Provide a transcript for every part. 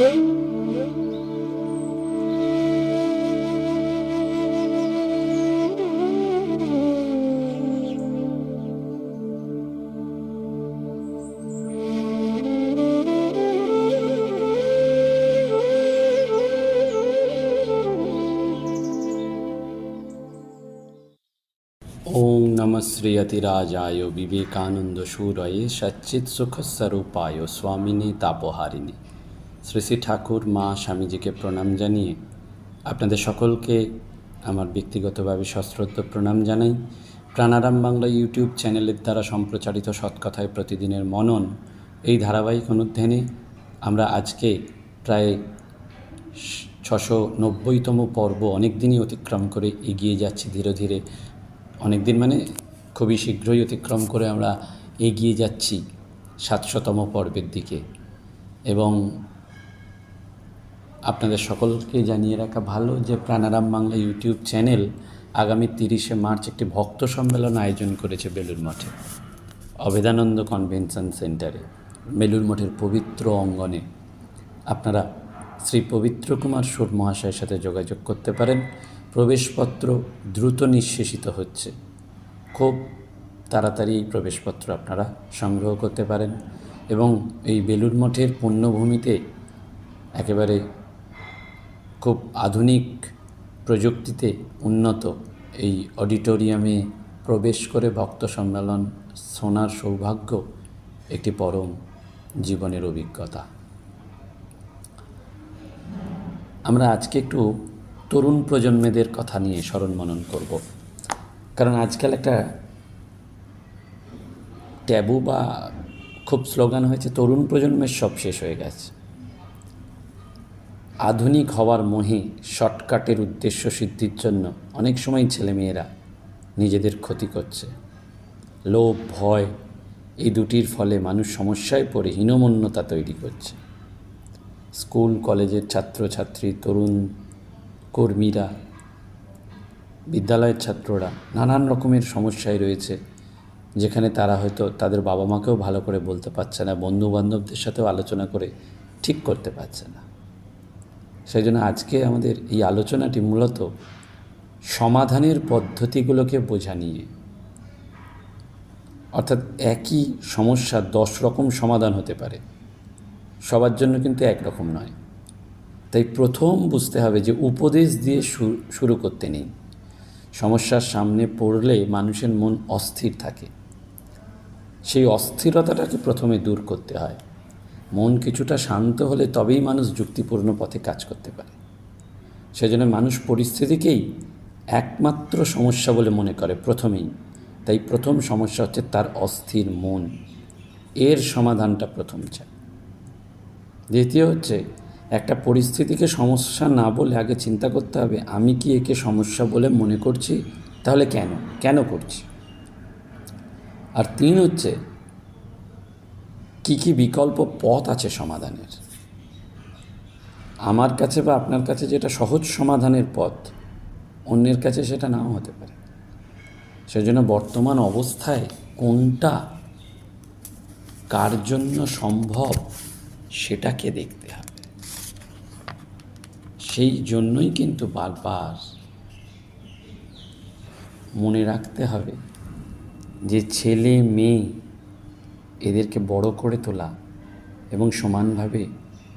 ॐ नमः श्रियतिराजाय विवेकानन्दशूरये सच्चित्सुखस्वरूपाय स्वामिने तापोहारिनि শ্রী শ্রী ঠাকুর, মা, স্বামীজিকে প্রণাম জানিয়ে আপনাদের সকলকে আমার ব্যক্তিগতভাবে সশ্রদ্ধ প্রণাম জানাই। প্রাণারাম বাংলা ইউটিউব চ্যানেলের দ্বারা সম্প্রচারিত সৎকথায় প্রতিদিনের মনন এই ধারাবাহিক অনুধ্যানে আমরা আজকে প্রায় ছশো নব্বইতম পর্ব অনেক দিনই অতিক্রম করে এগিয়ে যাচ্ছি ধীরে ধীরে। অনেক দিন মানে খুবই শীঘ্রই অতিক্রম করে আমরা এগিয়ে যাচ্ছি সাতশোতম পর্বের দিকে। এবং আপনাদের সকলকে জানিয়ে রাখা ভালো যে প্রাণারাম বাংলা ইউটিউব চ্যানেল আগামী তিরিশে মার্চ একটি ভক্ত সম্মেলন আয়োজন করেছে বেলুর মঠে অভেদানন্দ কনভেনশন সেন্টারে বেলুর মঠের পবিত্র অঙ্গনে। আপনারা শ্রী পবিত্র কুমার সুর মহাশয়ের সাথে যোগাযোগ করতে পারেন। প্রবেশপত্র দ্রুত নিঃশেষিত হচ্ছে। খুব তাড়াতাড়ি এই প্রবেশপত্র আপনারা সংগ্রহ করতে পারেন এবং এই বেলুর মঠের পুণ্যভূমিতে একেবারে খুব আধুনিক প্রযুক্তিতে উন্নত এই অডিটোরিয়ামে প্রবেশ করে ভক্ত সম্মেলন শোনার সৌভাগ্য একটি পরম জীবনের অভিজ্ঞতা। আমরা আজকে একটু তরুণ প্রজন্মেদের কথা নিয়ে স্মরণ মনন করব। কারণ আজকাল একটা ট্যাবু বা খুব স্লোগান হয়েছে, তরুণ প্রজন্মের সব শেষ হয়ে গেছে। আধুনিক হওয়ার মোহে শর্টকাটের উদ্দেশ্য সিদ্ধির জন্য অনেক সময় ছেলেমেয়েরা নিজেদের ক্ষতি করছে। লোভ, ভয়, এই দুটির ফলে মানুষ সমস্যায় পড়ে, হীনমন্যতা তৈরি করছে। স্কুল, কলেজের ছাত্রছাত্রী, তরুণ কর্মীরা, বিদ্যালয়ের ছাত্ররা নানান রকমের সমস্যায় রয়েছে, যেখানে তারা হয়তো তাদের বাবা মাকেও ভালো করে বলতে পারছে না বন্ধু বান্ধবদের সাথেও আলোচনা করে ঠিক করতে পারছে না। সেই জন্য আজকে আমাদের এই আলোচনাটি মূলত সমাধানের পদ্ধতিগুলোকে বোঝা নিয়ে। অর্থাৎ একই সমস্যা দশ রকম সমাধান হতে পারে। সবার জন্য কিন্তু একরকম নয়। তাই প্রথম বুঝতে হবে যে উপদেশ দিয়ে শুরু করতে নেই। সমস্যার সামনে পড়লে মানুষের মন অস্থির থাকে। সেই অস্থিরতাটাকে প্রথমে দূর করতে হয়। মন কিছুটা শান্ত হলে তবেই মানুষ যুক্তিপূর্ণ পথে কাজ করতে পারে। সেজন্য মানুষ পরিস্থিতিকেই একমাত্র সমস্যা বলে মনে করে প্রথমেই। তাই প্রথম সমস্যা হচ্ছে তার অস্থির মন। এর সমাধানটা প্রথম চায় দ্বিতীয় হচ্ছে, একটা পরিস্থিতিকে সমস্যা না বলে আগে চিন্তা করতে হবে, আমি কি একে সমস্যা বলে মনে করছি? তাহলে কেন? কেন করছি? আর তিন হচ্ছে কি কি বিকল্প পথ আছে সমাধানের? আমার কাছে বা আপনার কাছে যেটা সহজ সমাধানের পথ, অন্যের কাছে সেটা নাও হতে পারে। সেজন্য বর্তমান অবস্থায় কোনটা কার জন্য সম্ভব সেটাকে দেখতে হবে। সেই জন্যই কিন্তু বারবার মনে রাখতে হবে যে ছেলে মেয়ে এদেরকে বড় করে তোলা এবং সমানভাবে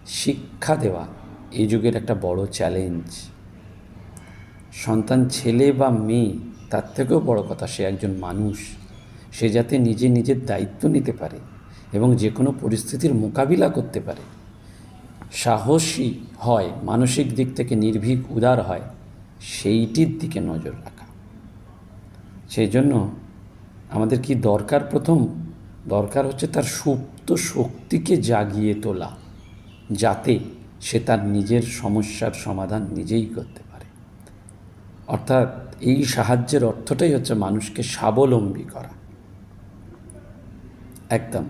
শিক্ষা দেওয়া এই যুগের একটা বড় চ্যালেঞ্জ সন্তান ছেলে বা মেয়ে, তার থেকেও বড় কথা সে একজন মানুষ। সে যাতে নিজে নিজের দায়িত্ব নিতে পারে এবং যে কোনো পরিস্থিতির মোকাবিলা করতে পারে। সাহসী হয়, মানসিক দিক থেকে নির্ভীক, উদার হয়, সেইটির দিকে নজর রাখা। সেই জন্য আমাদের কি দরকার প্রথম? দরকার হচ্ছে তার সুপ্ত শক্তিকে জাগিয়ে তোলা, যাতে সে তার নিজের সমস্যার সমাধান নিজেই করতে পারে। অর্থাৎ এই সাহায্যের অর্থটাই হচ্ছে মানুষকে স্বাবলম্বী করা। একদম।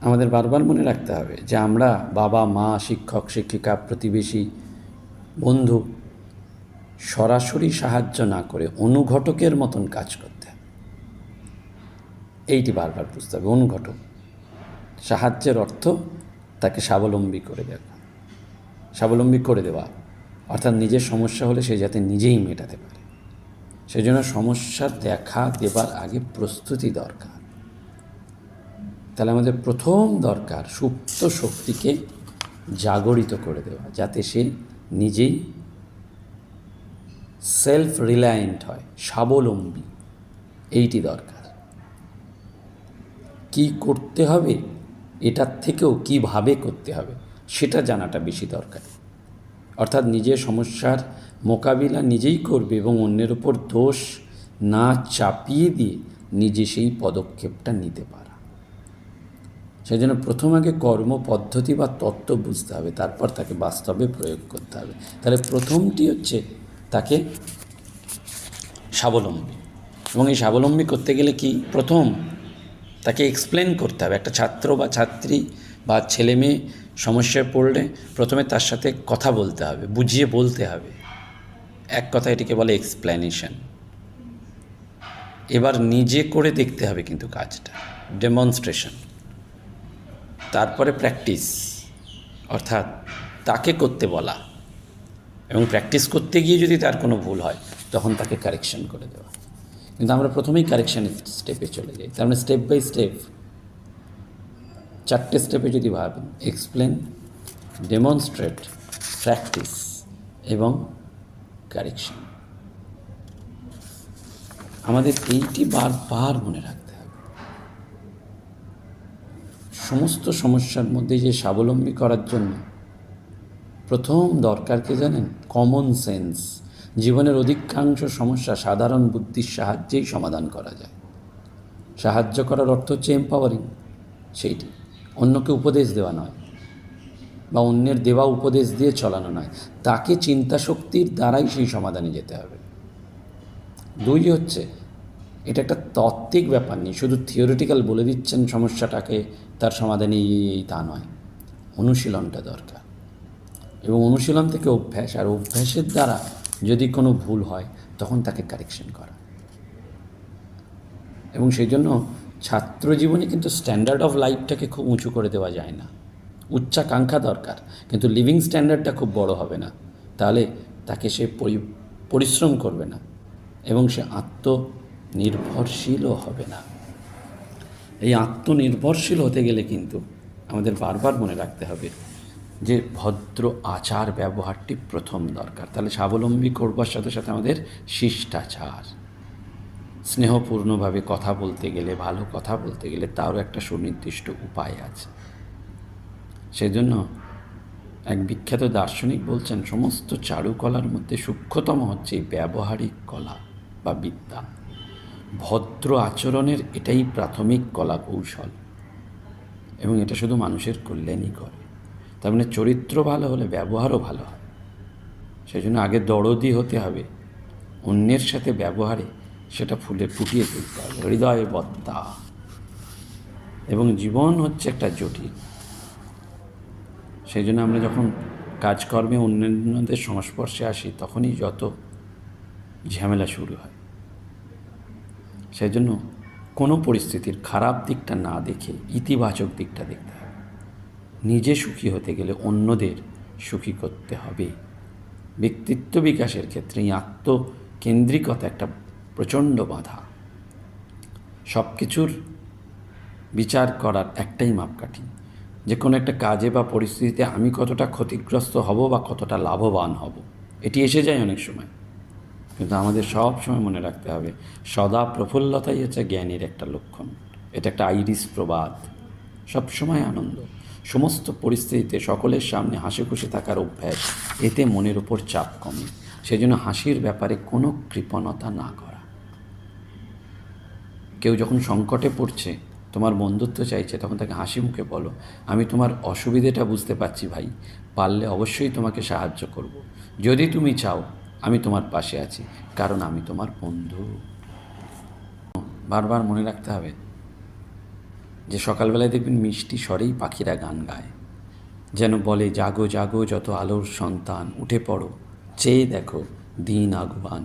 আমাদের বারবার মনে রাখতে হবে যে আমরা বাবা, মা, শিক্ষক, শিক্ষিকা, প্রতিবেশী, বন্ধু সরাসরি সাহায্য না করে অনুঘটকের মতন কাজ করতে এইটি বারবার বুঝতে হবে, অনুঘটক। সাহায্যের অর্থ তাকে স্বাবলম্বী করে দেখা। স্বাবলম্বী করে দেওয়া, অর্থাৎ নিজের সমস্যা হলে সে যাতে নিজেই মেটাতে পারে। সেই জন্য সমস্যার দেখা দেবার আগে প্রস্তুতি দরকার। তাহলে আমাদের প্রথম দরকার সুপ্ত শক্তিকে জাগরিত করে দেওয়া, যাতে সে নিজেই সেলফ রিলায়েন্ট হয়, স্বাবলম্বী। এইটি দরকার। কি করতে হবে, এটার থেকেও কীভাবে করতে হবে, সেটা জানাটা বেশি দরকার। অর্থাৎ নিজের সমস্যার মোকাবিলা নিজেই করবে এবং অন্যের ওপর দোষ না চাপিয়ে দিয়ে নিজে সেই পদক্ষেপটা নিতে পারা। সেই জন্য প্রথম আগে কর্ম পদ্ধতি বা তত্ত্ব বুঝতে হবে, তারপর তাকে বাস্তবে প্রয়োগ করতে হবে। তাহলে প্রথমটি হচ্ছে তাকে স্বাবলম্বী। এবং এই স্বাবলম্বী করতে গেলে কি? প্রথম তাকে এক্সপ্লেন করতে হবে। একটা ছাত্র বা ছাত্রী বা ছেলে মেয়ে সমস্যায় পড়লে প্রথমে তার সাথে কথা বলতে হবে, বুঝিয়ে বলতে হবে। এক কথা এটিকে বলে এক্সপ্লেনেশন এবার নিজে করে দেখতে হবে কিন্তু কাজটা। ডেমনস্ট্রেশন তারপরে প্র্যাকটিস অর্থাৎ তাকে করতে বলা। এবং প্র্যাকটিস করতে গিয়ে যদি তার কোনো ভুল হয়, তখন তাকে কারেকশন করে দেওয়া। কিন্তু আমরা প্রথমেই কারেকশন স্টেপে চলে যাই। তার মানে স্টেপ বাই স্টেপ চারটে স্টেপে যদি ভাবেন এক্সপ্লেন ডেমনস্ট্রেট প্র্যাকটিস এবং কারেকশন আমাদের এইটি বারবার মনে রাখতে হবে। সমস্ত সমস্যার মধ্যে যে স্বাবলম্বী করার জন্য প্রথম দরকার কে জানেন? কমন সেন্স জীবনের অধিকাংশ সমস্যা সাধারণ বুদ্ধির সাহায্যেই সমাধান করা যায়। সাহায্য করার অর্থ হচ্ছে এম্পাওয়ারিং সেইটি। অন্যকে উপদেশ দেওয়া নয় বা অন্যের দেওয়া উপদেশ দিয়ে চলানো নয়। তাকে চিন্তা শক্তির দ্বারাই সেই সমাধানে যেতে হবে। দুই হচ্ছে, এটা একটা তাত্ত্বিক ব্যাপার নেই শুধু থিওরিটিক্যাল বলে দিচ্ছেন সমস্যাটাকে, তার সমাধানে এই তা নয়। অনুশীলনটা দরকার। এবং অনুশীলন থেকে অভ্যাস, আর অভ্যাসের দ্বারা যদি কোনো ভুল হয়, তখন তাকে কারেকশন করা। এবং সেই জন্য ছাত্র জীবনে কিন্তু স্ট্যান্ডার্ড অফ লাইফটাকে খুব উঁচু করে দেওয়া যায় না। উচ্চাকাঙ্ক্ষা দরকার, কিন্তু লিভিং স্ট্যান্ডার্ডটা খুব বড় হবে না। তাহলে তাকে সে পরি- পরিশ্রম করবে না এবং সে আত্মনির্ভরশীলও হবে না। এই আত্মনির্ভরশীল হতে গেলে কিন্তু আমাদের বারবার মনে রাখতে হবে যে ভদ্র আচার ব্যবহারটি প্রথম দরকার। তাহলে স্বাবলম্বী করবার সাথে সাথে আমাদের শিষ্টাচার। স্নেহপূর্ণভাবে কথা বলতে গেলে, ভালো কথা বলতে গেলে তারও একটা সুনির্দিষ্ট উপায় আছে। সেজন্য এক বিখ্যাত দার্শনিক বলছেন, সমস্ত চারুকলার মধ্যে সূক্ষ্মতম হচ্ছে ব্যবহারিক কলা বা বিদ্যা। ভদ্র আচরণের এটাই প্রাথমিক কলা কৌশল এবং এটা শুধু মানুষের কল্যাণই করে। তার মানে চরিত্র ভালো হলে ব্যবহারও ভালো হয়। সেই জন্য আগে দরদি হতে হবে। অন্যের সাথে ব্যবহারে সেটা ফুলে ফুটিয়ে তুলতে হবে। হৃদয়ে বদ্দা এবং জীবন হচ্ছে একটা জটিল। সেই জন্য আমরা যখন কাজকর্মে অন্যান্যদের সংস্পর্শে আসি, তখনই যত ঝামেলা শুরু হয়। সেই জন্য কোনো পরিস্থিতির খারাপ দিকটা না দেখে ইতিবাচক দিকটা দেখতে হবে। নিজে সুখী হতে গেলে অন্যদের সুখী করতে হবে। ব্যক্তিত্ব বিকাশের ক্ষেত্রে এই আত্মকেন্দ্রিকতা একটা প্রচণ্ড বাধা। সব কিছুর বিচার করার একটাই মাপকাঠি। যে কোনো একটা কাজে বা পরিস্থিতিতে আমি কতটা ক্ষতিগ্রস্ত হব বা কতটা লাভবান হব, এটি এসে যায় অনেক সময়। কিন্তু আমাদের সব সময় মনে রাখতে হবে, সদা প্রফুল্লতাই হচ্ছে জ্ঞানের একটা লক্ষণ। এটা একটা আইরিস প্রবাদ। সবসময় আনন্দ। সমস্ত পরিস্থিতিতে সকলের সামনে হাসি খুশি থাকার অভ্যাস, এতে মনের উপর চাপ কমে। সেজন্য হাসির ব্যাপারে কোনো কৃপণতা না করা। কেউ যখন সংকটে পড়ছে, তোমার বন্ধুত্ব চাইছে, তখন তাকে হাসি মুখে বলো, আমি তোমার অসুবিধেটা বুঝতে পারছি ভাই, পারলে অবশ্যই তোমাকে সাহায্য করব। যদি তুমি চাও, আমি তোমার পাশে আছি, কারণ আমি তোমার বন্ধু। বারবার মনে রাখতে হবে যে সকালবেলায় দেখবেন মিষ্টি স্বরেই পাখিরা গান গায়। যেন বলে, জাগো জাগো, যত আলোর সন্তান, উঠে পড়ো। চেয়ে দেখো দিন আগবান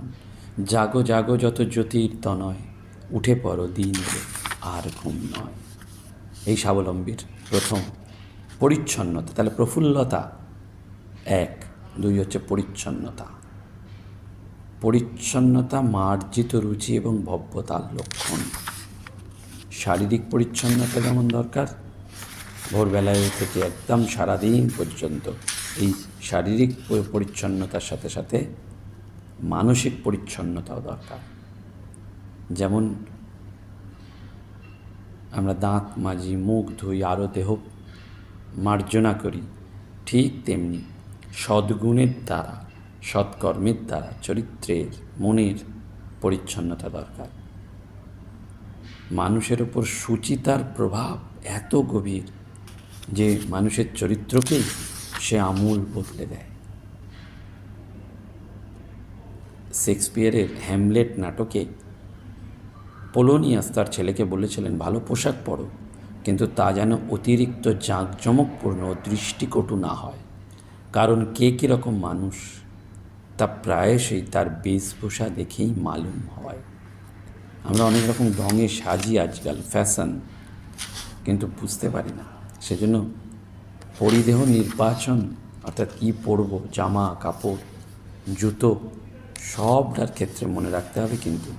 জাগো জাগো, যত জ্যোতির তনয়, উঠে পড়ো দিন আর ঘুম নয়। এই স্বাবলম্বীর প্রথম পরিচ্ছন্নতা। তাহলে প্রফুল্লতা এক, দুই হচ্ছে পরিচ্ছন্নতা। পরিচ্ছন্নতা, মার্জিত রুচি এবং ভব্যতার লক্ষণ। শারীরিক পরিচ্ছন্নতা যেমন দরকার, ভোরবেলায় থেকে একদম সারাদিন পর্যন্ত। এই শারীরিক পরিচ্ছন্নতার সাথে সাথে মানসিক পরিচ্ছন্নতাও দরকার। যেমন আমরা দাঁত মাজি, মুখ ধুই আরও দেহ মার্জনা করি, ঠিক তেমনি সদ্গুণের দ্বারা, সৎকর্মের দ্বারা, চরিত্রের, মনের পরিচ্ছন্নতা দরকার। মানুষের ওপর সুচিতার প্রভাব এত গভীর যে মানুষের চরিত্রকেই সে আমূল বদলে দেয়। শেক্সপিয়ারের হ্যামলেট নাটকে পোলোনিয়াস তার ছেলেকে বলেছিলেন, ভালো পোশাক পরো, কিন্তু তা যেন অতিরিক্ত জাঁকজমকপূর্ণ দৃষ্টিকটু না হয়। কারণ কে কীরকম মানুষ, তা প্রায়শই তার বেশভূষা দেখেই মালুম হয়। আমরা অনেক রকম রঙে সাজি আজকাল ফ্যাশন কিন্তু বুঝতে পারি না। সেজন্য পরিদেহ নির্বাচন, অর্থাৎ কী পরবো, জামা, কাপড়, জুতো, সবটার ক্ষেত্রে মনে রাখতে হবে কিন্তু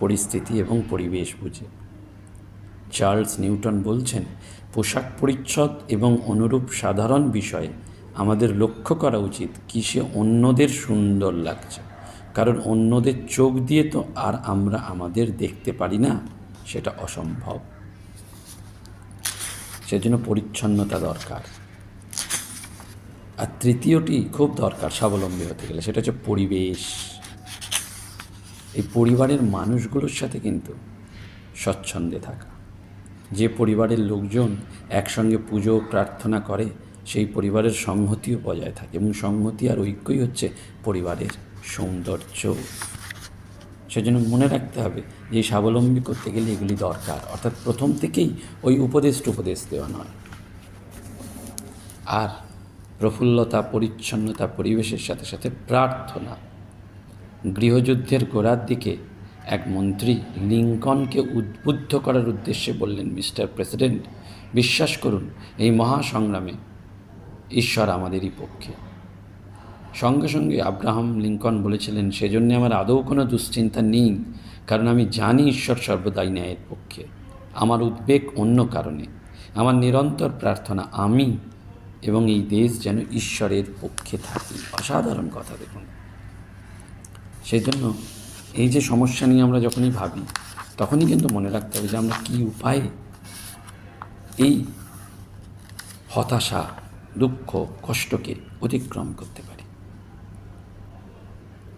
পরিস্থিতি এবং পরিবেশ বুঝে। চার্লস নিউটন বলছেন, পোশাক পরিচ্ছদ এবং অনুরূপ সাধারণ বিষয়ে আমাদের লক্ষ্য করা উচিত কিসে অন্যদের সুন্দর লাগছে। কারণ অন্যদের চোখ দিয়ে তো আর আমরা আমাদের দেখতে পারি না, সেটা অসম্ভব। সেজন্য পরিচ্ছন্নতা দরকার। আর তৃতীয়টি খুব দরকার স্বাবলম্বী হতে গেলে, সেটা হচ্ছে পরিবেশ। এই পরিবারের মানুষগুলোর সাথে কিন্তু স্বচ্ছন্দে থাকা। যে পরিবারের লোকজন একসঙ্গে পুজো প্রার্থনা করে, সেই পরিবারের সংহতিও বজায় থাকে এবং সংহতি আর ঐক্যই হচ্ছে পরিবারের সৌন্দর্য। সেজন্য মনে রাখতে হবে যে স্বাবলম্বী করতে গেলে এগুলি দরকার। অর্থাৎ প্রথম থেকেই ওই উপদেশ উপদেশ দেওয়া নয়। আর প্রফুল্লতা, পরিচ্ছন্নতা, পরিবেশের সাথে সাথে প্রার্থনা। গৃহযুদ্ধের গোড়ার দিকে এক মন্ত্রী লিঙ্কনকে উদ্বুদ্ধ করার উদ্দেশ্যে বললেন, মিস্টার প্রেসিডেন্ট, বিশ্বাস করুন, এই মহাসংগ্রামে ঈশ্বর আমাদেরই পক্ষে। সঙ্গে সঙ্গে আব্রাহাম লিঙ্কন বলেছিলেন, সেজন্য আমার আদৌ কোনো দুশ্চিন্তা নেই, কারণ আমি জানি ঈশ্বর সর্বদাই ন্যায়ের পক্ষে। আমার উদ্বেগ অন্য কারণে। আমার নিরন্তর প্রার্থনা আমি এবং এই দেশ যেন ঈশ্বরের পক্ষে থাকি। অসাধারণ কথা দেখুন। সেই জন্য এই যে সমস্যা নিয়ে আমরা যখনই ভাবি, তখনই কিন্তু মনে রাখতে হবে যে আমরা কী উপায়ে এই হতাশা, দুঃখ, কষ্টকে অতিক্রম করতে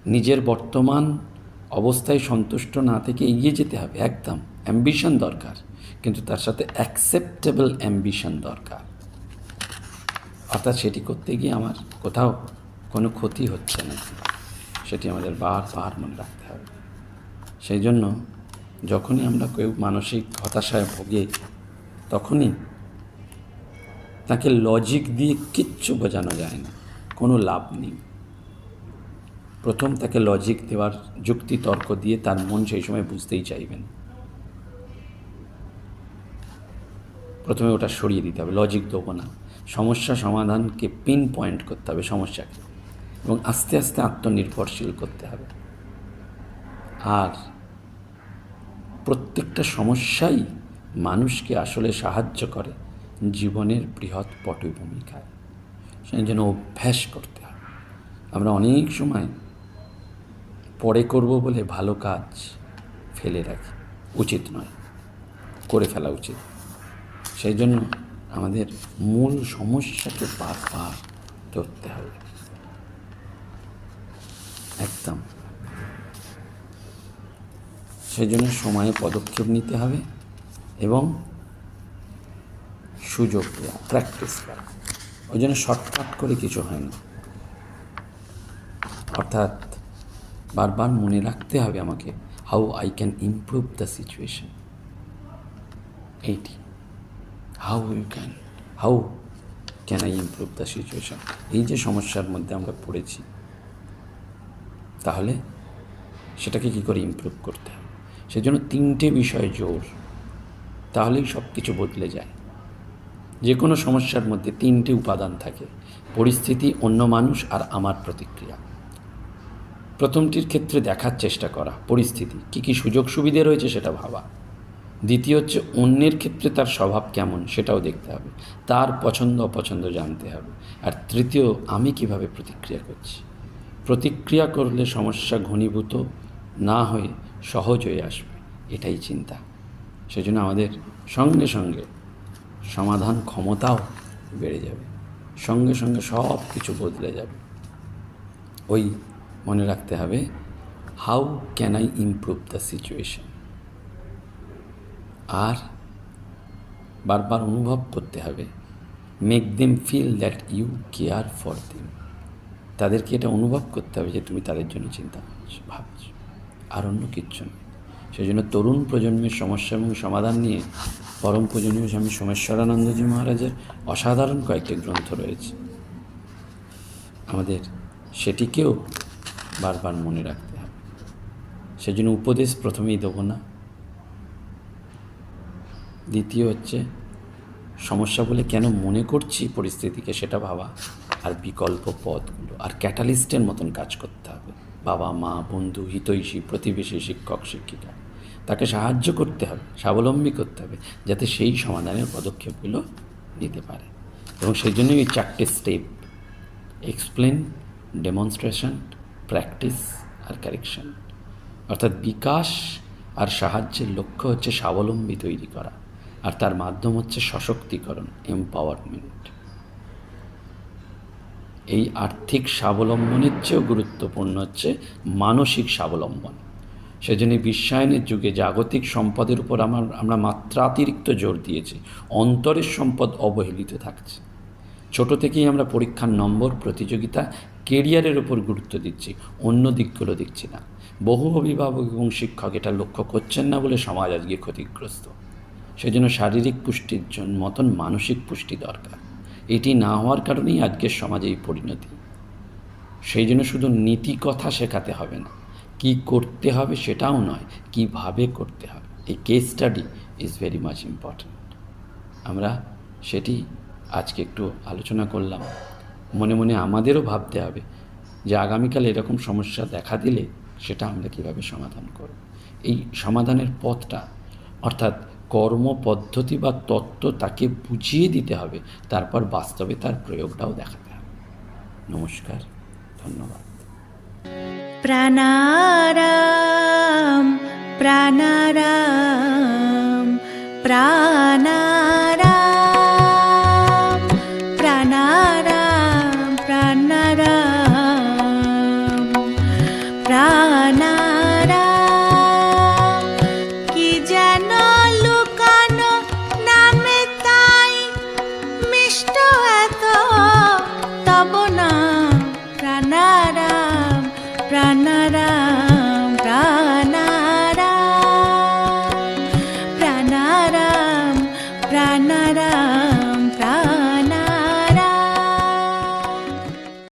নিজের বর্তমান অবস্থায় সন্তুষ্ট না থেকে এগিয়ে যেতে হবে, একদম। অ্যাম্বিশন দরকার, কিন্তু তার সাথে অ্যাকসেপ্টেবল অ্যাম্বিশন দরকার। অর্থাৎ সেটি করতে গিয়ে আমার কোথাও কোনো ক্ষতি হচ্ছে না। সেটি আমাদের বারবার মনে রাখতে হবে। সেই জন্য যখনই আমরা কেউ মানসিক হতাশায় ভোগে, তখনই তাকে লজিক দিয়ে কিচ্ছু বোঝানো যায় না। কোনো লাভ নেই। প্রথম তাকে লজিক দেওয়ার যুক্তি, তর্ক দিয়ে তার মন সেই সময় বুঝতেই চাইবেন। প্রথমে ওটা সরিয়ে দিতে হবে লজিক দেবো না। সমস্যা সমাধানকে পিন পয়েন্ট করতে হবে সমস্যাকে এবং আস্তে আস্তে আত্মনির্ভরশীল করতে হবে। আর প্রত্যেকটা সমস্যাই মানুষকে আসলে সাহায্য করে জীবনের বৃহৎ পটভূমিকায়। সেই জন্য অভ্যাস করতে হবে। আমরা অনেক সময় পরে করব বলে ভালো কাজ ফেলে রাখি। উচিত নয়। করে ফেলা উচিত। সেই জন্য আমাদের মূল সমস্যাকে বারবার ধরতে হবে। একদম। সেই জন্য সময়ে পদক্ষেপ নিতে হবে এবং সুযোগ দেওয়া প্র্যাকটিস করা। ওই জন্য শর্টকাট করে কিছু হয় না। অর্থাৎ বারবার মনে রাখতে হবে আমাকে how I can improve the situation eighty how you can how can I improve the situation এই যে সমস্যার মধ্যে আমরা পড়েছি, তাহলে সেটাকে কী করে ইমপ্রুভ করতে হবে? সেজন্য তিনটে বিষয় জোর, তাহলেই সব কিছু বদলে যায়। যে কোনো সমস্যার মধ্যে তিনটি উপাদান থাকে, পরিস্থিতি, অন্য মানুষ আর আমার প্রতিক্রিয়া। প্রথমটির ক্ষেত্রে দেখার চেষ্টা করা, পরিস্থিতি, কী কী সুযোগ সুবিধে রয়েছে সেটা ভাবা। দ্বিতীয় হচ্ছে অন্যের ক্ষেত্রে তার স্বভাব কেমন সেটাও দেখতে হবে, তার পছন্দ অপছন্দ জানতে হবে। আর তৃতীয়, আমি কীভাবে প্রতিক্রিয়া করছি? প্রতিক্রিয়া করলে সমস্যা ঘনীভূত না হয়ে সহজ হয়ে আসবে, এটাই চিন্তা। সেজন্য আমাদের সঙ্গে সঙ্গে সমাধান ক্ষমতাও বেড়ে যাবে, সঙ্গে সঙ্গে সব কিছু বদলে যাবে। ওই মনে রাখতে হবে how can I improve the situation আর বারবার অনুভব করতে হবে make them feel that you care for them তাদেরকে এটা অনুভব করতে হবে যে তুমি তাদের জন্য চিন্তা করছ, ভাবছ, আর অন্য কিচ্ছু নয়। সেই জন্য তরুণ প্রজন্মের সমস্যা এবং সমাধান নিয়ে পরম প্রজন্মীয় স্বামী সোমেশ্বরানন্দজি মহারাজের অসাধারণ কয়েকটি গ্রন্থ রয়েছে। আমাদের সেটিকেও বারবার মনে রাখতে হবে। সেজন্য উপদেশ প্রথমেই দেবো না। দ্বিতীয় হচ্ছে, সমস্যা বলে কেন মনে করছি পরিস্থিতিকে সেটা ভাবা আর বিকল্প পথগুলো আর ক্যাটালিস্টের মতন কাজ করতে হবে। বাবা, মা, বন্ধু, হিতৈষী, প্রতিবেশী, শিক্ষক, শিক্ষিকা, তাকে সাহায্য করতে হবে, স্বাবলম্বী করতে হবে, যাতে সেই সমাধানের পদক্ষেপগুলো নিতে পারে। এবং সেই জন্যই এই চারটে স্টেপ এক্সপ্লেন ডেমনস্ট্রেশন প্র্যাকটিস আর কারেকশন অর্থাৎ বিকাশ আর সাহায্যের লক্ষ্য হচ্ছে স্বাবলম্বী তৈরি করা, আর তার মাধ্যম হচ্ছে সশক্তিকরণ এম্পাওয়ারমেন্ট এই আর্থিক স্বাবলম্বনের চেয়েও গুরুত্বপূর্ণ হচ্ছে মানসিক স্বাবলম্বন। সেজন্য বিশ্বায়নের যুগে জাগতিক সম্পদের উপর আমার, আমরা মাত্রাতিরিক্ত জোর দিয়েছি, অন্তরের সম্পদ অবহেলিত থাকছে। ছোট থেকেই আমরা পরীক্ষার নম্বর, প্রতিযোগিতা কেরিয়ারের ওপর গুরুত্ব দিচ্ছি, অন্য দিকগুলো দিচ্ছি না। বহু অভিভাবক এবং শিক্ষক এটা লক্ষ্য করছেন না বলে সমাজ আজকে ক্ষতিগ্রস্ত। সেজন্য শারীরিক পুষ্টির জন্য মতন মানসিক পুষ্টি দরকার। এটি না হওয়ার কারণেই আজকের সমাজে এই পরিণতি। সেই জন্য শুধু নীতি কথা শেখাতে হবে না, কি করতে হবে সেটাও নয়, কীভাবে করতে হবে। এই case study is very much important আমরা সেটি আজকে একটু আলোচনা করলাম। মনে মনে আমাদেরও ভাবতে হবে যে আগামীকাল এরকম সমস্যা দেখা দিলে সেটা আমরা কীভাবে সমাধান করব। এই সমাধানের পথটা, অর্থাৎ কর্ম পদ্ধতি বা তত্ত্ব তাকে বুঝিয়ে দিতে হবে, তারপর বাস্তবে তার প্রয়োগটাও দেখাতে হবে। নমস্কার, ধন্যবাদ। প্রাণারাম প্রাণারাম প্রাণারাম।